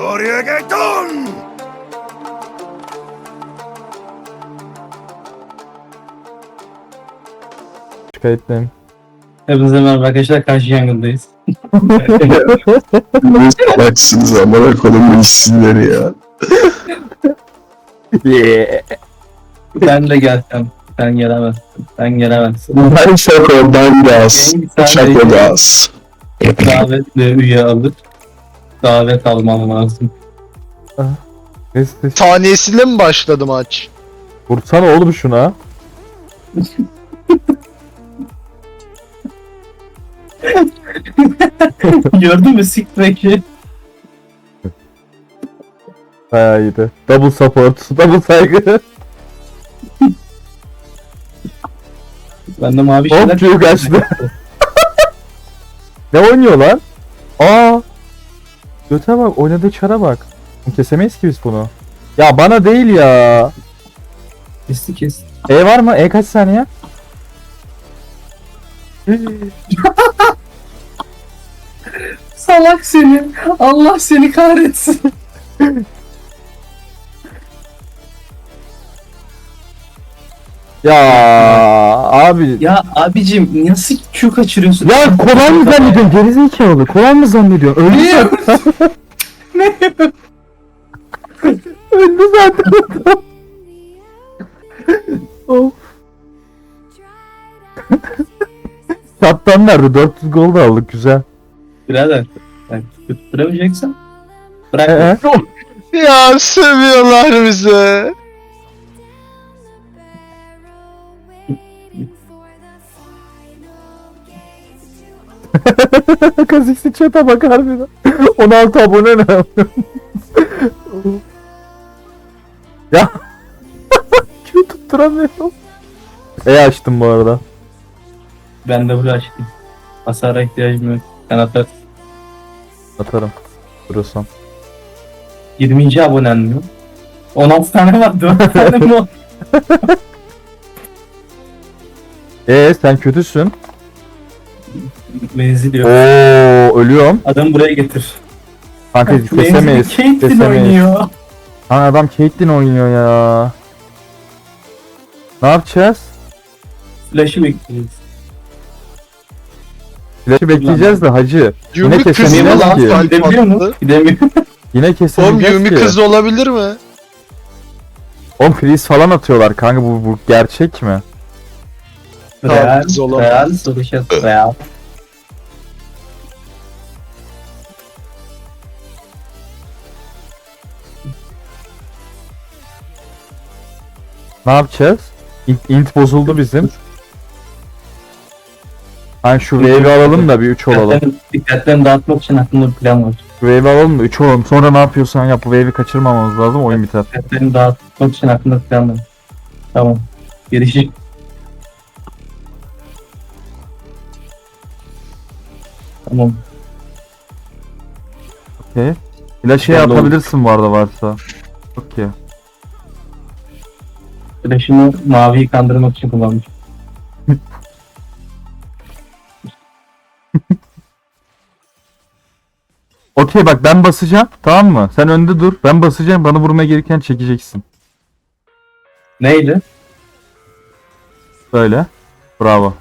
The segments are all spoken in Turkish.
Oraya geton! Kayıttayım. Hepinize merhaba arkadaşlar. Karşı yangındayız. Salaksınız amına kodumun işsizleri ya. Ben de gelsem. Sen gelemezsin. Sen gelemezsin. Ben şaka, ben gaz. Şaka gaz. Davetli üye alır davet almam lazım. Neyse, Saniyesiyle mi başladı maç? Vursana oğlum şuna. Gördün mü Sickback'i? Bayağı iyiydi. Double support. Double saygı. Ben de mavi şeyler... Hop çocuk açtı. Ne oynuyor lan? Aa. Göte bak oynadığı çara bak. Kesemeyiz ki biz bunu. Ya bana değil ya. Kesti kes. E var mı? E kaç saniye? Salak seni. Allah seni kahretsin. ya abi. Ya abicim nasıl Q kaçırıyorsun? Ya kolay mı zannediyorsun gerizekalı? Kolay mı zannediyorsun? Öldü zaten. Öldü zaten. of. Kaptan nerede? 400 gol da aldık güzel. Birader. Ben tutturamayacaksan bırak. Ee? Ya seviyorlar bize. Kaziksi chat'e bak harbiden. 16 abone ne? ya. Kimi tutturamıyorum. E açtım bu arada. Ben de buraya açtım. Hasara ihtiyacım yok. Sen atarsın. Atarım. Vurursam. 20. abonen mi? 16 tane var. 4 tane mi? o? Ee sen kötüsün. Menzil yok. Oo ölüyorum. Adam buraya getir. Kanka kesemeyiz. Caitlyn Kesemeyiz. oynuyor. Lan adam Caitlyn oynuyor ya. Ne yapacağız? Flash'ı bekliyoruz. Flash'ı bekleyeceğiz de hacı. Yine Yumi kız kesemeyeceğiz mı lan? ki. Kalp Gidebiliyor mu? attı. Gidemiyor. Yine Oğlum kesemeyeceğiz Yumi ki. kız olabilir mi? Oğlum freeze falan atıyorlar kanka bu, bu gerçek mi? Tamam, Real, olamaz. Real, soru Real. Ne yapacağız? Int, int bozuldu bizim. Hani şu wave'i alalım da bir 3 olalım. Dikkatlerini, dağıtmak için aklımda bir plan var. Wave'i alalım da 3 olalım. Sonra ne yapıyorsan yap. Bu wave'i kaçırmamamız lazım. Oyun biter. Dikkatlerini dağıtmak için aklımda bir plan var. Tamam. Gelişik. Tamam. Okey. İlaç şey yapabilirsin bu arada varsa. Okey. Flash'ımı maviyi kandırmak için kullanmış. Okey bak ben basacağım. Tamam mı? Sen önde dur. Ben basacağım. Bana vurmaya gelirken çekeceksin. Neydi? Böyle. Bravo.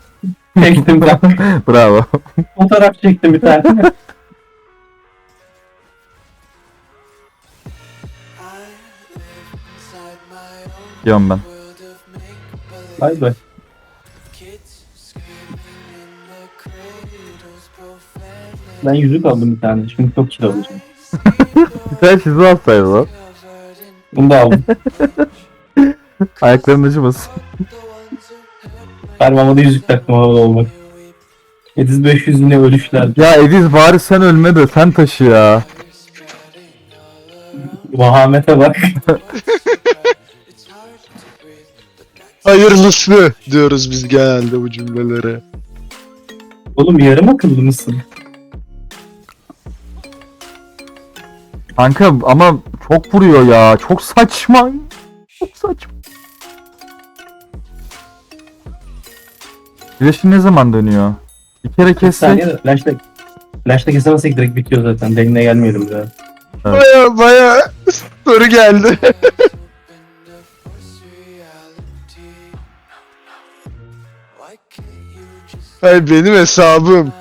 Çektim ben. Bravo. Fotoğraf çektim bir tane. Diyorum ben. Bay bay. Ben yüzük aldım bir tane. Çünkü çok kilo alacağım. Güzel çizgi alsaydı lan. Bunu da aldım. Ayakların acımasın. Parmağıma da yüzük taktım havada olmak. 700-500 yine ölüşler. Ya Ediz bari sen ölme de sen taşı ya. Vahamete bak. Hayırlısı diyoruz biz genelde bu cümlelere. Oğlum yarım akıllı mısın? Kanka ama çok vuruyor ya. Çok saçma. Çok saçma. Flash'ı ne zaman dönüyor? Bir kere kessek. saniye de flash'ta, flash'ta kesemezsek direkt bitiyor zaten. Deline gelmeyelim ya. Baya baya soru geldi. Hayır benim hesabım.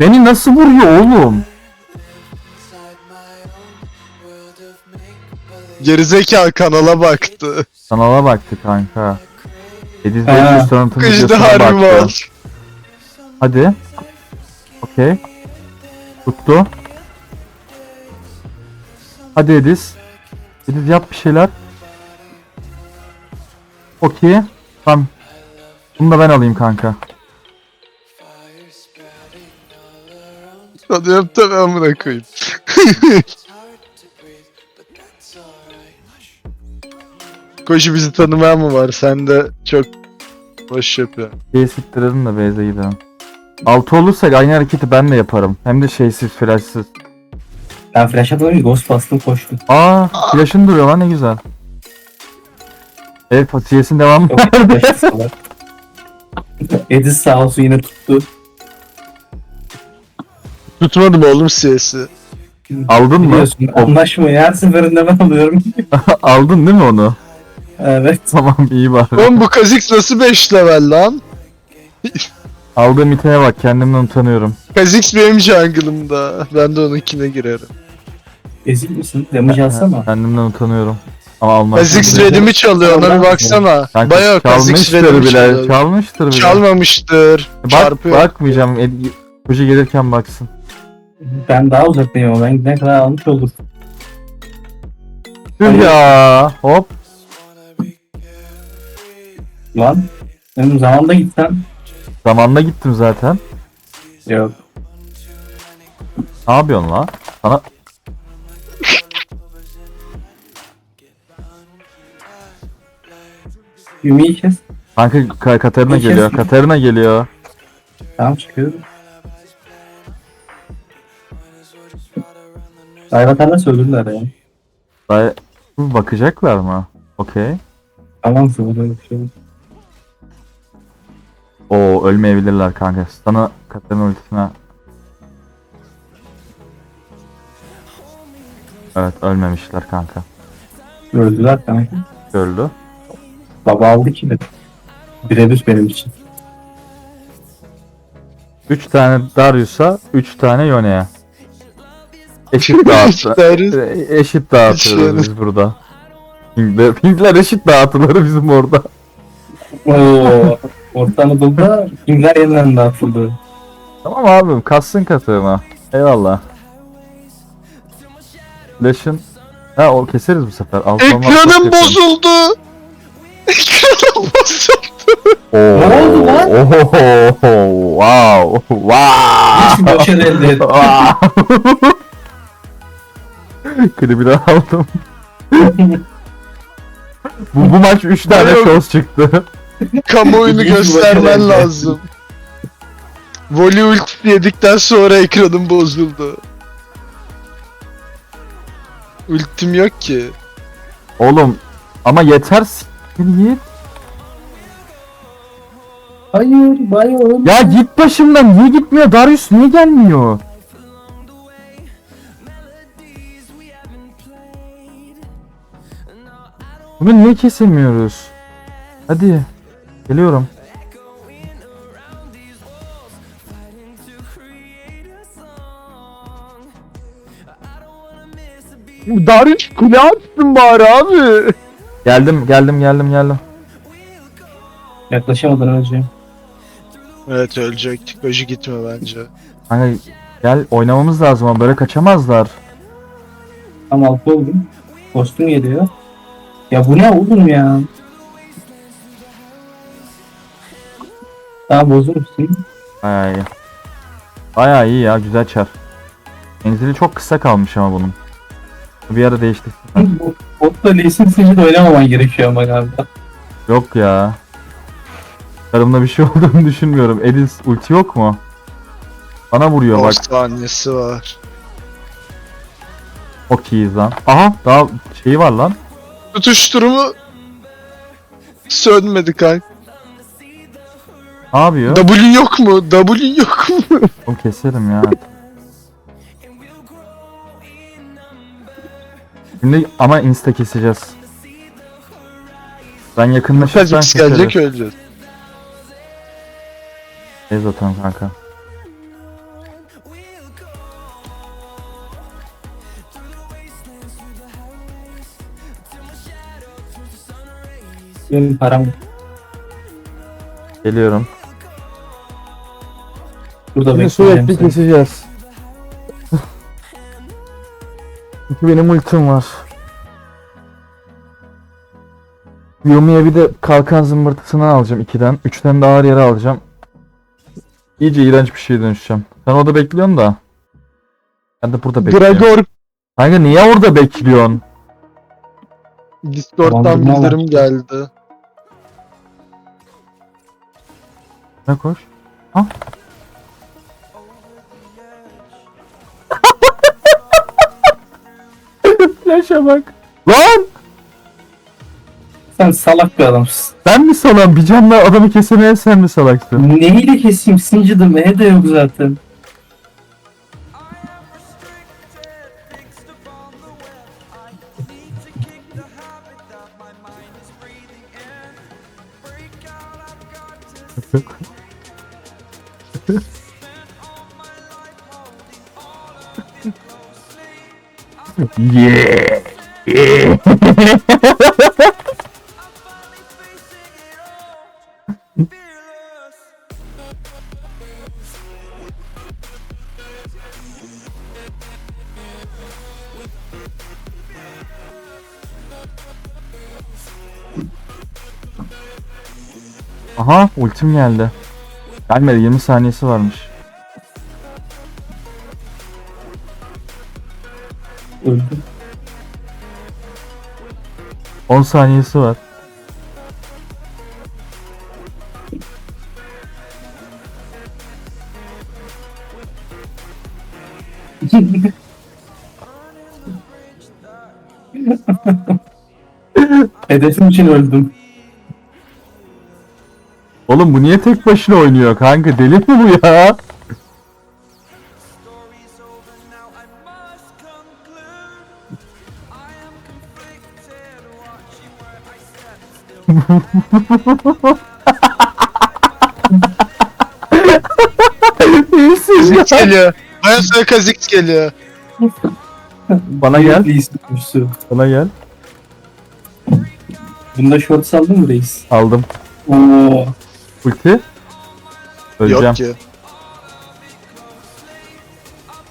Beni nasıl vuruyor oğlum? Gerizekalı kanala baktı. Kanala baktı kanka. Ediz Ha. 500 tanıtım Kışta videosuna harbi baktı. mal. Hadi. Okey. Tuttu. Hadi Ediz. Ediz yap bir şeyler. Okey. Tamam. Bunu da ben alayım kanka. Sanıyorum tabii amına koyayım. Koşu bizi tanımayan mı var? Sen de çok boş yapıyorsun. Şeyi siktirelim de base'e gidelim. 6 olursak aynı hareketi ben de yaparım. Hem de şeysiz, flashsız. Ben flash atladım ghost bastım koştum. Aa, flash'ın duruyor lan ne güzel. Evet, Fatih'sin devamı Yok nerede? flash. Edis sağ olsun yine tuttu. Tutmadım oğlum CS'i. Aldın mı? Biliyorsun anlaşmayı her seferinde ben alıyorum. Aldın değil mi onu? evet. Tamam iyi bari. Oğlum bu Kha'Zix nasıl 5 level lan? Aldığım iteme bak kendimden utanıyorum. Kha'Zix benim jungle'ımda. Ben de onunkine girerim. Ezik misin? Damage alsana. Kendimden utanıyorum. Ama almak. Kha'Zix redimi çalıyor ona bir baksana. Kanka, Bayağı çalmıştır redimi bile. çalıyor. Çalmıştır bile. Çalmamıştır. Bak, Çarpıyor. bakmayacağım. El, Koca gelirken baksın. Ben daha uzaktayım ama ben ne kadar almış olur. Tüh ya. Hop. Lan. Benim zamanda gitsen. Zamanla gittim zaten. Yok. Ne yapıyorsun la? Sana... Yumi'yi kes. Kanka Ka- Katarina Kes. geliyor. Katarina geliyor. Tamam çıkıyorum. Dive atarlarsa ölürler ya. Daha... Bakacaklar mı? Okey. Tamam bir şey. Oo ölmeyebilirler kanka. Sana Katarina ultisine... Evet ölmemişler kanka. Öldüler kanka. Öldü. Baba aldı ki. Birebir benim için. 3 tane Darius'a 3 tane Yone'ye. Eşit. Darius. eşit dağıtıyoruz biz burada. Pinkler, Pinkler eşit dağıtılır bizim orada. Oo. Orta Anadolu'da kimler yeniden dağıtıldı. Tamam abim kassın katığına. Eyvallah. Flash'ın... Ha o keseriz bu sefer. Alt olmaz, çok Ekranım bozuldu. Ne oldu lan? Oo, wow. Wow. Boşa elde et. Wow. Klibini aldım. bu, bu maç 3 tane Yok. şos çıktı. Kamuoyunu göstermen lazım. Voli ulti yedikten sonra ekranım bozuldu. Ultim yok ki. Oğlum ama yeter git. Hayır, hayır. Ya git başımdan niye gitmiyor? Darius niye gelmiyor? Bunu niye kesemiyoruz? Hadi. Geliyorum. Darius kule attın bari abi. Geldim, geldim, geldim, geldim. Yaklaşamadan önce. Evet ölecektik. Öcü gitme bence. Kanka gel oynamamız lazım ama böyle kaçamazlar. Tam altı oldum. Kostüm geliyor. Ya bu ne oğlum ya? Daha bozur musun? Bayağı iyi. Bayağı iyi ya güzel çar. Menzili çok kısa kalmış ama bunun. Bir ara değişti. Bu botta Lee Sin Sing'de oynamaman gerekiyor ama galiba. Yok ya. Karımda bir şey olduğunu düşünmüyorum. Edis ulti yok mu? Bana vuruyor 10 bak. saniyesi var. Çok iyiyiz lan. Aha daha şeyi var lan. Tutuşturumu sönmedi kanka. Ne yapıyor? W'un yok mu? W'un yok mu? Oğlum keserim ya. Şimdi ama insta keseceğiz. Ben yakınlaşırsam Kazix keseriz. gelecek öleceğiz. Ez atalım kanka. Benim param Geliyorum. burada Şimdi bekleyeceğim sürekli seni. keseceğiz. Çünkü benim ultim var. Yumi'ye bir de kalkan zımbırtısını alacağım 2'den. 3'ten de ağır yere alacağım. İyice iğrenç bir şeye dönüşeceğim. Sen orada bekliyorsun da. Ben de burada bekliyorum. Gregor Kanka niye orada bekliyorsun? Discord'dan Bandırma bildirim geldi. Ne koş? Ha? Flash'a bak. Lan! Sen salak bir adamsın. Ben mi salam? Bir canla adamı kesemeyen sen mi salaksın? Neyle keseyim? Sincidim. E de yok zaten. Yeah! yeah. Aha ultim geldi. Gelmedi 20 saniyesi varmış. Öldüm. 10 saniyesi var. Hedefim için öldüm. Oğlum bu niye tek başına oynuyor kanka? Deli mi bu ya? Kazix geliyor. Ben sana Kazix geliyor. Bana gel, Reis bana gel. Bunda short aldın mı reis? Aldım. Oo. Ulti. Öleceğim. Yok ki.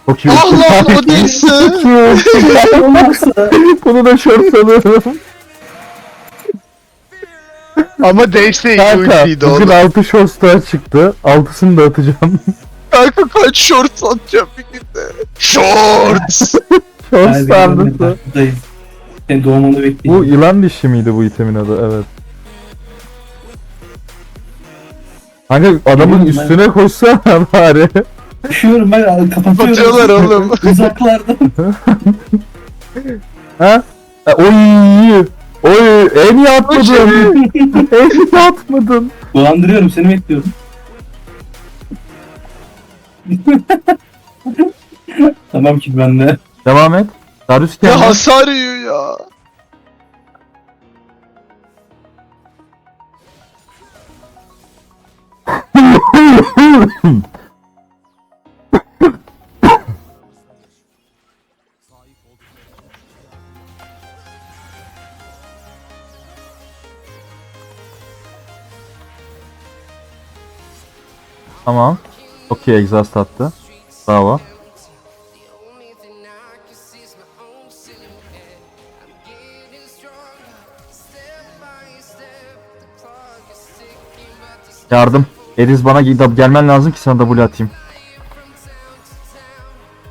Çok iyi ulti. Allah o değilse. Bunu da short sanıyorum. Ama değilse iyi Kanka ultiydi bugün oğlum. 6 short star çıktı. 6'sını da atacağım. Kanka kaç short atacağım bir günde. Shorts. short Hadi star ben buradayım. Senin doğmanı Bu bekleyeyim. yılan dişi miydi bu itemin adı? Evet. Kanka adamın Bilmiyorum ben. üstüne koşsana bari. Koşuyorum ben kapatıyorum. Kapatıyorlar oğlum. Uzaklardan. ha? E, Oy! Oy! En iyi atmadın. en iyi atmadın. Dolandırıyorum seni bekliyorum. tamam ki ben de. Devam et. Darius ya hasar yiyor ya. Tamam. Çok iyi exhaust attı. Bravo. Yardım. Ediz bana gel- gelmen lazım ki sana W atayım.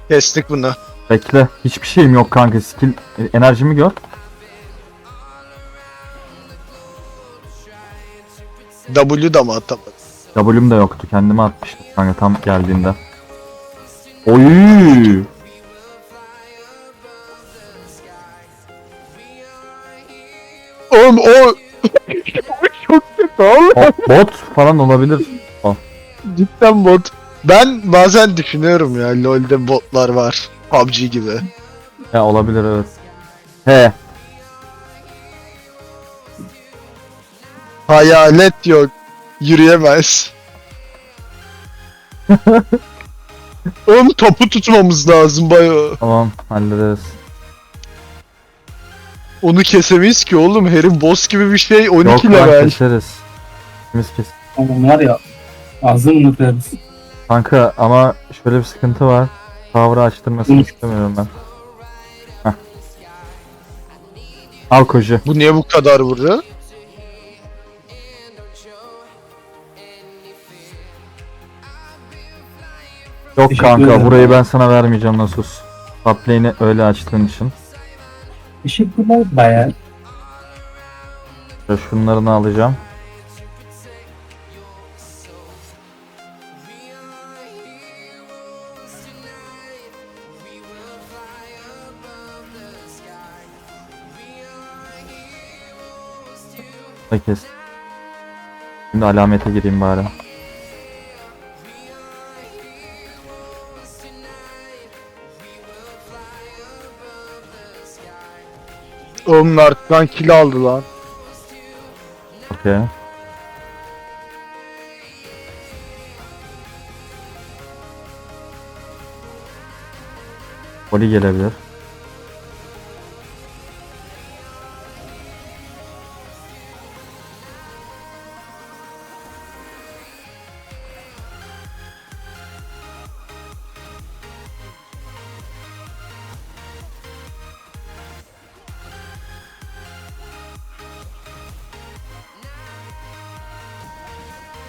Kestik bunu. Bekle. Hiçbir şeyim yok kanka. Skill e, enerjimi gör. W da mı atamadı? W'm de yoktu. Kendime atmıştım kanka tam geldiğinde. Oy! Oğlum o çok kötü oğlum. O- bot falan olabilir. Cidden bot. Ben bazen düşünüyorum ya LoL'de botlar var. PUBG gibi. Ya olabilir evet. He. Hayalet yok. Yürüyemez. Oğlum topu tutmamız lazım bayağı. Tamam hallederiz. Onu kesemeyiz ki oğlum. Herif boss gibi bir şey. 12 Yok lan level. keseriz. İkimiz kes. Ama var ya ağzını kırarız. Kanka ama şöyle bir sıkıntı var. Power'ı açtırmasını Hı. istemiyorum ben. Heh. Al kocu. Bu niye bu kadar vuruyor? Yok Teşekkür kanka ederim. burayı ben sana vermeyeceğim Nasus. Top lane'i öyle açtığın için. Teşekkürler bayağı. Şunlarını alacağım. Da kes. Şimdi alamete gireyim bari. Oğlum arkadan kill aldı lan. Okey. Poli gelebilir.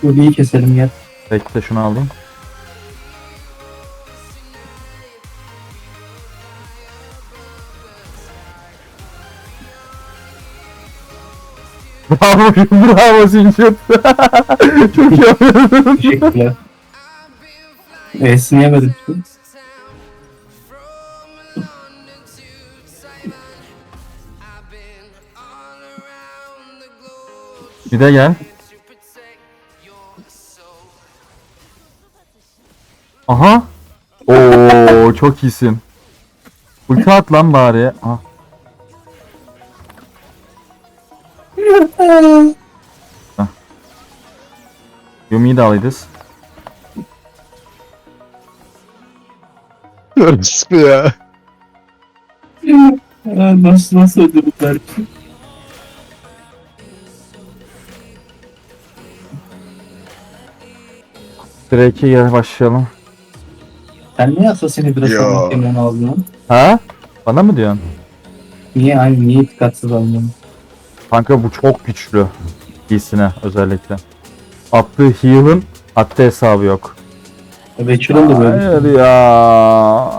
Yuli'yi keselim gel. Bekle şunu alayım. Bravo, bravo Sinşot. Çok iyi yapıyorsun. Teşekkürler. E'sini yemedim. Bir de gel. Aha. Oo çok iyisin. Ulti at lan bari. Ah. Hah. Yumi'yi de alırız. Orası ya. Nasıl nasıl öldürdüler? Drake'e gel başlayalım. Sen niye Assassin'i biraz Ya. sonra Kenan aldın? Ha? Bana mı diyorsun? Niye aynı niye dikkatsiz aldın? Kanka bu çok güçlü. İyisine özellikle. Attığı heal'ın hatta hesabı yok. Rachel da böyle. Hayır ya.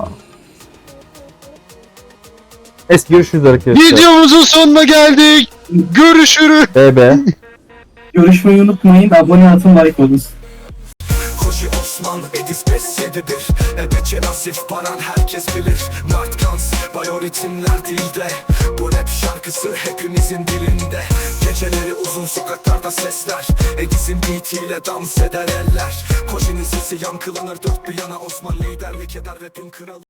Es görüşürüz arkadaşlar. Videomuzun sonuna geldik. Görüşürüz. BB. Görüşmeyi unutmayın. Abone atın like olun. Osman Edis besyededir Ebeçe nasif paran herkes bilir. Mert Gans Bayoritimler dilde. Bu rap şarkısı hepimizin dilinde. Geceleri uzun sokaklarda sesler. Edis'in beatiyle dans eder eller. Koşinin sesi yankılanır dört bir yana Osman liderlik eder rapin kralı